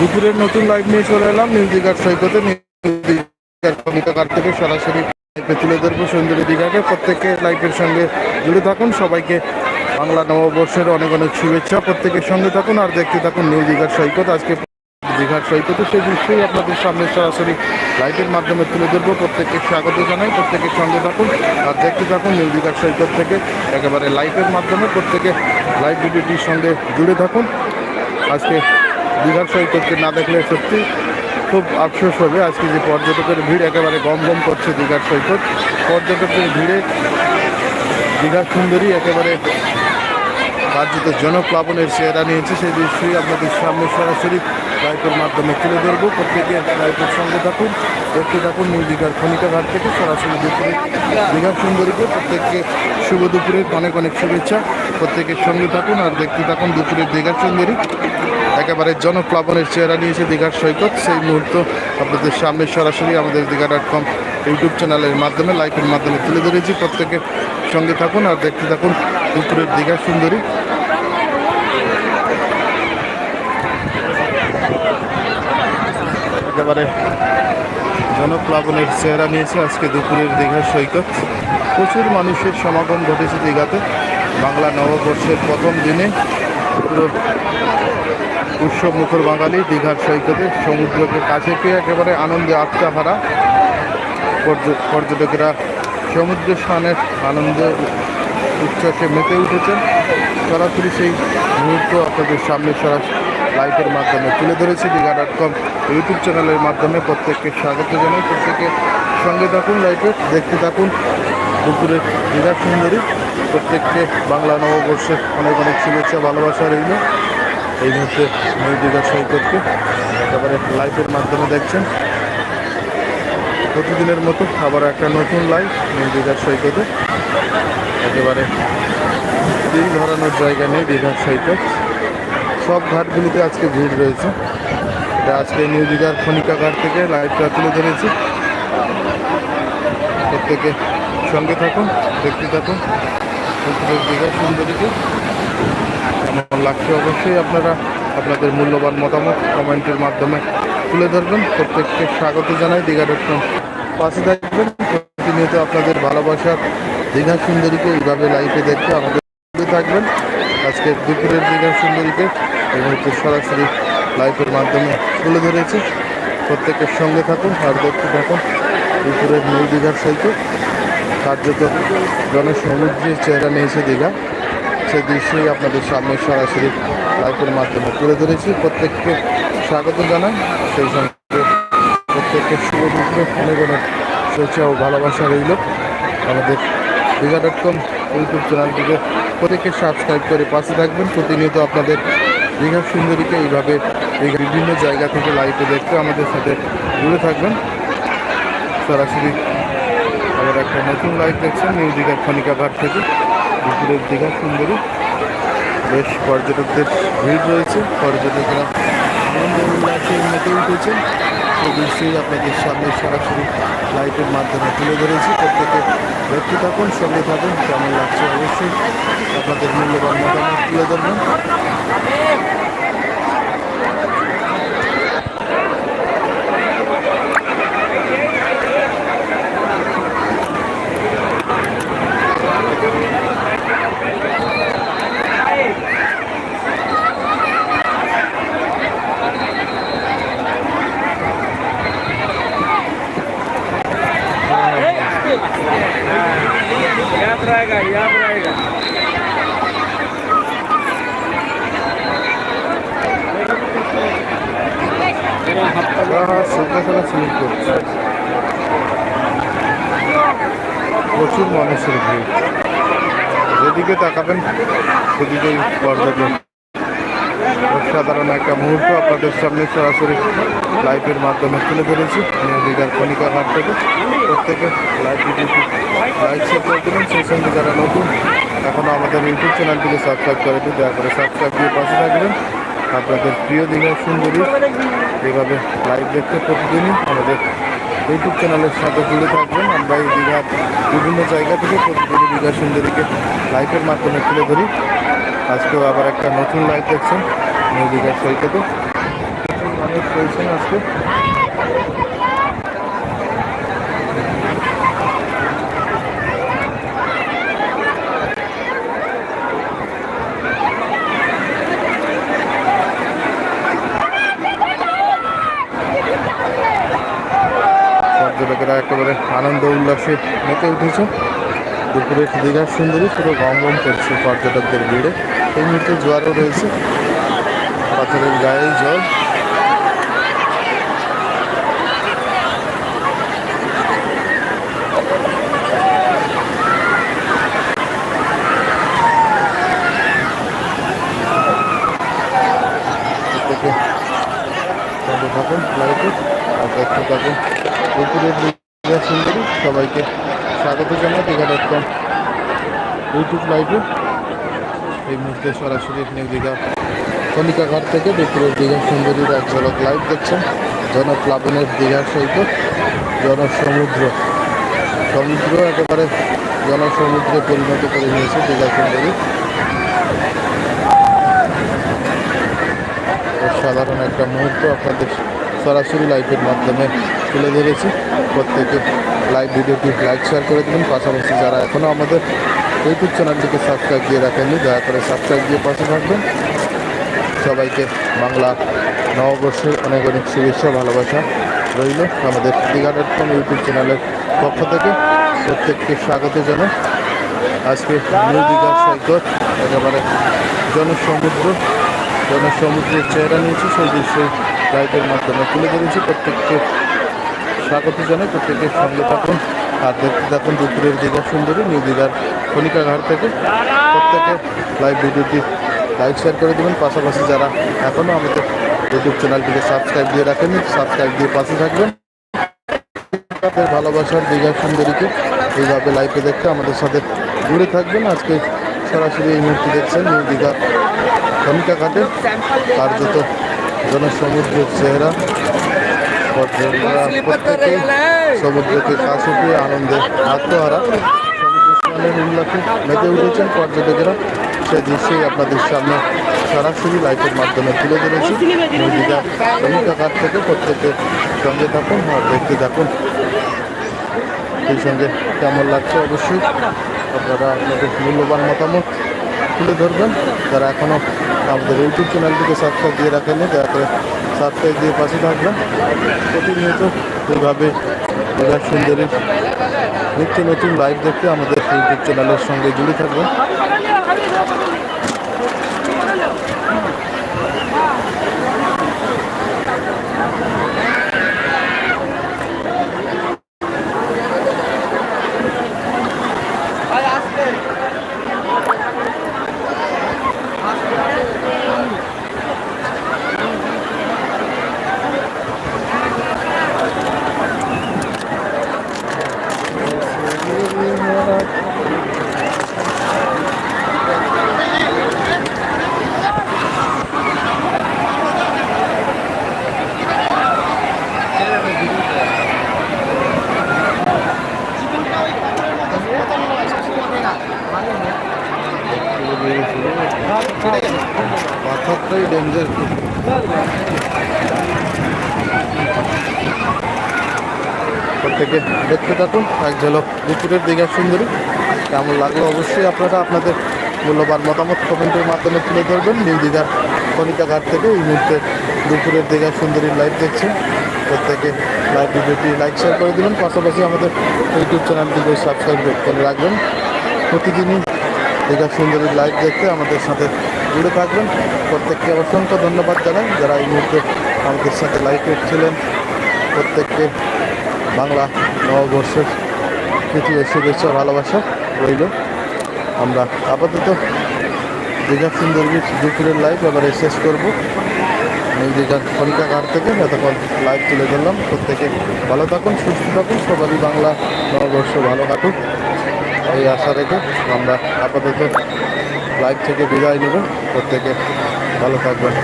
দুপুরের নতুন লাইভ নিয়ে চলে এলাম। নিউ দীঘার সৈকতে থেকে সরাসরি তুলে ধরবো সুন্দরী দীঘাকে। প্রত্যেকে লাইভের সঙ্গে জুড়ে থাকুন। সবাইকে বাংলা নববর্ষের অনেক অনেক শুভেচ্ছা। প্রত্যেকের সঙ্গে থাকুন আর দেখতে থাকুন নিউ দীঘার সৈকত। আজকে দীঘার সৈকতে সেই দৃশ্যই আপনাদের সামনে সরাসরি লাইভের মাধ্যমে তুলে ধরবো। প্রত্যেককে স্বাগত জানাই। প্রত্যেকের সঙ্গে থাকুন আর দেখতে থাকুন নিউ দীঘার সৈকত থেকে একেবারে লাইভের মাধ্যমে। প্রত্যেকে লাইভ ভিডিওটির সঙ্গে জুড়ে থাকুন। আজকে দীঘার সৈকতকে না দেখলে সত্যি খুব আফসোস হবে। আজকে যে পর্যটকের ভিড় একেবারে গম গম করছে দীঘার সৈকত পর্যটকের ভিড়ে দীঘার সুন্দরী একেবারে কার্যত জনপ্লাবনের চেহারা নিয়েছে, সেই দৃশ্যই আপনাদের সামনে সরাসরি লাইভের মাধ্যমে তুলে ধরবো। প্রত্যেকে লাইভের সঙ্গে থাকুন, দেখতে থাকুন নিউ দীঘার খনিকা ঘাট থেকে সরাসরি দুপুরে দীঘার সুন্দরীকে। প্রত্যেককে শুভ দুপুরের অনেক অনেক শুভেচ্ছা। প্রত্যেকের সঙ্গে থাকুন আর দেখতে থাকুন দুপুরের দীঘার সুন্দরী। একেবারে জনপ্লাবনের চেহারা নিয়েছে দীঘার সৈকত। সেই মুহূর্ত আপনাদের সামনে সরাসরি আমাদের দীঘা ডট কম ইউটিউব চ্যানেলের মাধ্যমে, লাইভের মাধ্যমে তুলে ধরেছি। প্রত্যেকে সঙ্গে থাকুন আর দেখতে থাকুন দুপুরের দীঘার সুন্দরী। একেবারে জনপ্লাবনের চেহারা নিয়েছে আজকে দুপুরের দীঘার সৈকত। প্রচুর মানুষের সমাগম ঘটেছে দীঘাতে। বাংলা নববর্ষের প্রথম দিনে পুরো উৎসব মুখর বাঙালি দীঘার সৈকতে সমুদ্রকে কাছে পেয়ে একেবারে আনন্দে আত্মাহারা পর্য- পর্যটকেরা সমুদ্র স্নানের আনন্দে উচ্ছ্বাসে মেতে উঠেছেন। সরাসরি সেই মুহূর্ত আপনাদের সামনে সরাসরি লাইভের মাধ্যমে তুলে ধরেছি। দীঘা ডট কম ইউটিউব চ্যানেলের মাধ্যমে প্রত্যেককে স্বাগত জানাই। প্রত্যেকে সঙ্গে থাকুন লাইভে, দেখতে থাকুন। দুপুরের দীঘা সুন্দরী। প্রত্যেককে বাংলা নববর্ষের অনেক অনেক শুভেচ্ছা, ভালোবাসা রইল। এই মুহূর্তে দীঘা সৈকতকে একেবারে লাইভের মাধ্যমে দেখছেন। প্রতিদিনের মতো আবার একটা নতুন লাইভ দীঘার সৈকতে একেবারে দিন ধরানোর জায়গা নেই দীঘার সৈকত সব ঘাটগুলিতে আজকে ভিড় রয়েছে। এটা আজকে নিউ দীঘার খনিকা ঘাট থেকে লাইভটা তুলে ধরেছি। প্রত্যেকে সঙ্গে থাকুন, দেখতে থাকুন। দীঘার সুন্দরীকে কেমন লাগছে অবশ্যই আপনারা আপনাদের মূল্যবান মতামত কমেন্টের মাধ্যমে তুলে ধরবেন। প্রত্যেককে স্বাগত জানাই দীঘা ডট কম পাশে থাকবেন। প্রতিনিয়ত আপনাদের ভালোবাসার দীঘা সুন্দরীকে এইভাবে লাইভে দেখতে আমাদের থাকবেন। আজকে দুপুরের দীঘা সুন্দরীকে এই মুহূর্তে সরাসরি লাইভের মাধ্যমে তুলে ধরেছি। প্রত্যেকের সঙ্গে থাকুন আর দেখতে থাকুন। দুপুরের নৌ দীঘার সৈকত কার্যত জনসমুদ্রের চেহারা নিয়েছে দীঘা। সেই দৃশ্যই আপনাদের সামনে সরাসরি লাইভের মাধ্যমে তুলে ধরেছি। প্রত্যেককে স্বাগত জানাই। সেই সঙ্গে প্রত্যেককে শুভ দুপুরে। অনেক অনেক শুভেচ্ছা ও ভালোবাসা রইল আমাদের দীঘা ডট কম ইউটিউব চ্যানেলটিকে প্রত্যেকে সাবস্ক্রাইব করে পাশে থাকবেন। প্রতিনিয়ত আপনাদের দীঘা সুন্দরীকে এইভাবে দীঘা বিভিন্ন জায়গা থেকে লাইভে দেখতে আমাদের সাথে জুড়ে থাকবেন। সরাসরি আবার একটা নতুন লাইভ দেখছেন নিউ দীঘার খনিকা ঘাট থেকে। দুপুরের দীঘা সুন্দরী। বেশ পর্যটকদের ভিড় রয়েছে। পর্যটকরা আনন্দ উল্লাসে মেতে উঠেছেন। দৃশ্যই আপনাদের সামনে সরাসরি লাইভের মাধ্যমে তুলে ধরেছি। প্রত্যেকে ব্যক্তি থাকুন, সঙ্গে থাকুন, কেমন লাগছে অবশ্যই আপনাদের মূল্যবান মতামত তুলে ধরবেন। याद रहेगा याद रहेगा হ্যাঁ হ্যাঁ সন্ধ্যা খেলা স্লিপ করছে প্রচুর মানুষের ভিড় যেদিকে তাকাবেন সেদিকেই পর্যটন অসাধারণ একটা মুহূর্ত আপনাদের সামনে সরাসরি লাইভের মাধ্যমে তুলে ধরেছি। দীঘার কণিকা ঘাট থেকে প্রত্যেকে লাইভ ভিডিওটি লাইক শেয়ার করে দেবেন। সেই সঙ্গে যারা নতুন এখনও আমাদের ইউটিউব চ্যানেলটিকে সাবস্ক্রাইব করেনি, দয়া করে সাবস্ক্রাইব দিয়ে পাশে থাকবেন। আপনাদের প্রিয় দীঘার সুন্দরী এইভাবে লাইভ দেখতে প্রতিদিনই আমাদের ইউটিউব চ্যানেলের সাথে জুড়ে থাকবেন। আমরা এই দীঘার বিভিন্ন জায়গা থেকে প্রতিদিনই দীঘা সুন্দরীকে লাইভের মাধ্যমে তুলে ধরি। আজকেও আবার একটা নতুন লাইভ দেখছেন। দীঘার সৈকতে। মানুষ পেয়েছেন আজকে। পর্যটকেরা একেবারে আনন্দ উল্লাসে মেতে উঠেছে। দুপুরে দীঘার সুন্দরী পুরো গম গম করছে পর্যটকদের ভিড়ে। এই মুহূর্তে জোয়ারও রয়েছে। পাথরের গায়ে জল থেকে সঙ্গে থাকুন লাইভে আর দেখতে থাকুন দুপুরের দীঘা সুন্দরী সবাইকে স্বাগত জানাই দীঘা ডট কম ইউটিউব লাইভে এই মুহূর্তে সরাসরি নিউ দীঘা কলিকা ঘাট থেকে দুপুরের দীঘা সুন্দরীর এক ঝলক লাইভ দেখছেন। জনপ্লাবনের দীঘার সৈকত জনসমুদ্র। সমুদ্র একেবারে জনসমুদ্রে পরিণত করে নিয়েছে দীঘা সুন্দরী। সাধারণ একটা মুহূর্ত আপনাদের সরাসরি লাইভের মাধ্যমে তুলে ধরেছি। প্রত্যেকে লাইভ ভিডিওটি লাইক শেয়ার করে দেবেন। পাশাপাশি যারা এখনও আমাদের ইউটিউব চ্যানেলটিকে সাবস্ক্রাইব দিয়ে রাখেননি, দয়া করে সাবস্ক্রাইব দিয়ে পাশে থাকবেন। সবাইকে বাংলা নববর্ষের অনেক অনেক শুভেচ্ছা, ভালোবাসা রইল আমাদের দীঘা ডট কম ইউটিউব চ্যানেলের পক্ষ থেকে। প্রত্যেককে স্বাগত জানাই। আজকে নিউ সৈকত, একেবারে জনসমুদ্র, জনসমুদ্রের চেহারা নিয়েছি। সেই দৃশ্যই লাইভের মাধ্যমে তুলে ধরেছি। প্রত্যেককে স্বাগত জানাই। প্রত্যেকের সঙ্গে থাকুন। আর দেখতে থাকুন দুপুরের দীঘা সুন্দরী নিউ দীঘার কলিকা ঘাট থেকে। প্রত্যেকে লাইভ ভিডিওটি লাইক শেয়ার করে দেবেন। পাশাপাশি যারা এখনও আমাদের ইউটিউব চ্যানেলটিকে সাবস্ক্রাইব দিয়ে রাখেননি সাবস্ক্রাইব দিয়ে পাশে থাকবেন। আপনাদের ভালোবাসার দীঘা সুন্দরীকে এইভাবে লাইভে দেখতে আমাদের সাথে জুড়ে থাকবেন। আজকে সরাসরি এই মুহূর্তে দেখছেন নিউ দীঘা কনিকা ঘাটে। কার্যত জনসমুদ্রের চেহারা পর্যটকরা সমুদ্রকে কাছে পেয়ে আনন্দে আত্মহারা। সমুদ্র স্নানের উল্লাসে মেতে উঠেছেন পর্যটকেরা। সে দৃশ্যই আপনাদের সামনে সরাসরি লাইভের মাধ্যমে তুলে ধরেছি। নদীটা কনিকা ঘাট থেকে প্রত্যেকের সঙ্গে থাকুন আর দেখতে থাকুন। সেই সঙ্গে কেমন লাগছে অবশ্যই আপনারা আপনাদের মূল্যবান মতামত তুলে ধরবেন। যারা এখনও আমাদের ইউটিউব চ্যানেলটিকে সাবস্ক্রাইব দিয়ে রাখেননি, দয়া করে সাবস্ক্রাইব দিয়ে পাশে থাকবেন। প্রতিনিয়ত এইভাবে সুন্দরী নিত্য নতুন লাইভ দেখতে আমাদের ইউটিউব চ্যানেলের সঙ্গে জুড়ে থাকবেন। পাথরটাই ডেঞ্জার প্রত্যেকে দেখতে থাকুন, এক ঝলক দুপুরের দীঘা সুন্দরী। কেমন লাগল অবশ্যই আপনারা আপনাদের মূল্যবান মতামত কমেন্টের মাধ্যমে তুলে ধরবেন। নিউ দীঘার থেকে এই মুহূর্তে দুপুরের দীঘা সুন্দরীর লাইভ দেখছেন প্রত্যেকে লাইভ ভিডিওটি লাইক শেয়ার করে দেবেন। পাশাপাশি আমাদের ইউটিউব চ্যানেলটিকে সাবস্ক্রাইব করে রাখবেন। প্রতিদিনই দীঘা সুন্দরীর লাইভ দেখতে আমাদের সাথে জুড়ে থাকবেন। প্রত্যেককে অসংখ্য ধন্যবাদ জানাই। যারা এই মুহূর্তে আমাদের সাথে লাইভ ছিলেন, প্রত্যেককে বাংলা নববর্ষের তৃতীয় শুভেচ্ছা ভালোবাসা রইল। আমরা আপাতত দীঘা সুন্দরীর দুপুরের লাইভ এবারে শেষ করব। এই দীঘার কনিকা ঘাট থেকে এতক্ষণ লাইভ তুলে ধরলাম, প্রত্যেকে ভালো থাকুন, সুস্থ থাকুন। সবারই বাংলা নববর্ষ ভালো কাটুক। এই আশা রেখে আমরা আপাতত লাইভ থেকে বিদায় নেব। প্রত্যেকে ভালো থাকবেন।